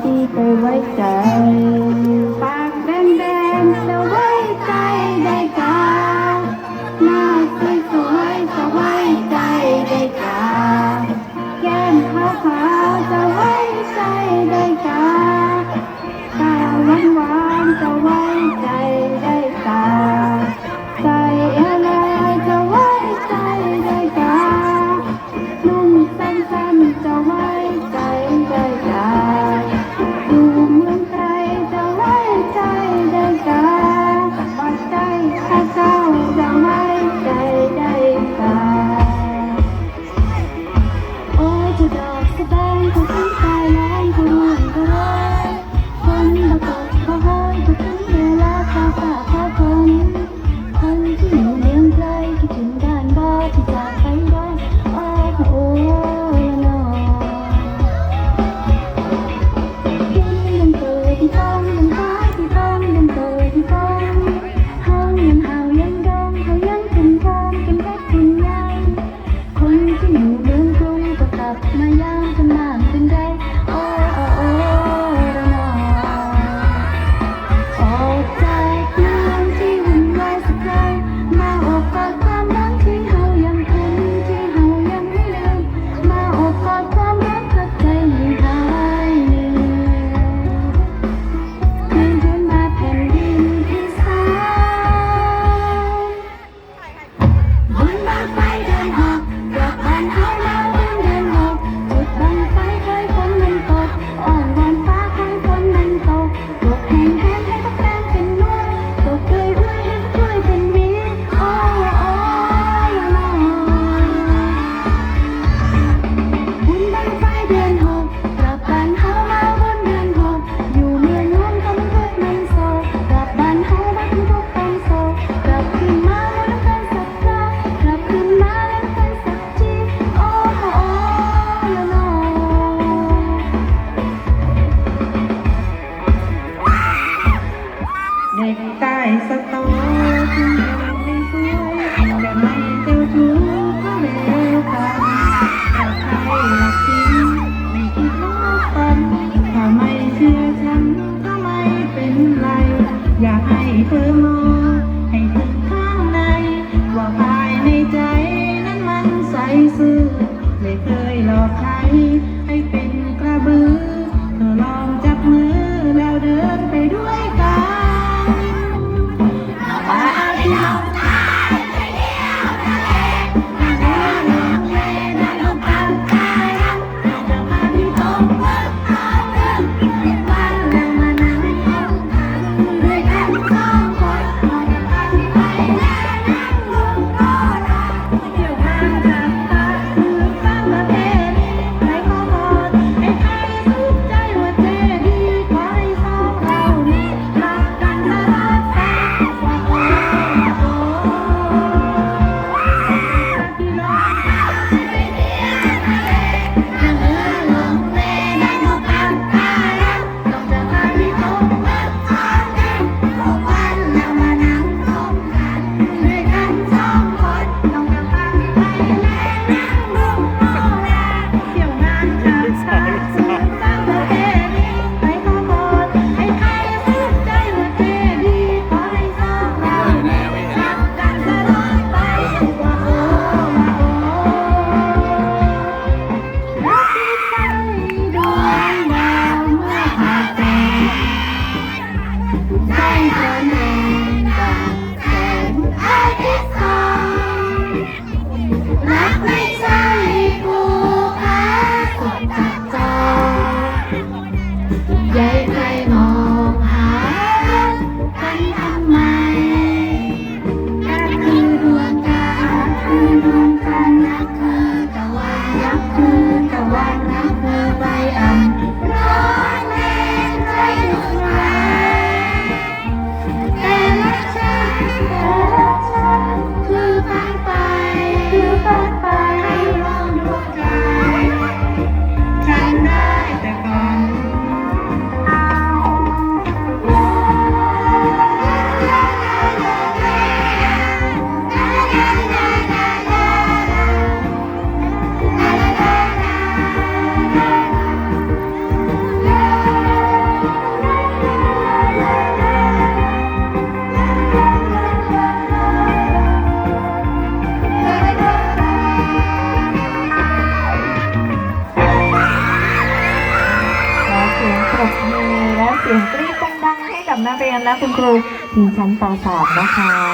ที่ไปไว้ใจ ปากแดงๆจะไว้ใจได้กาหน้าสวยๆจะไว้ใจได้กาแก้มขาว เรียนและคุณครูทีมชั้นป .3 นะคะ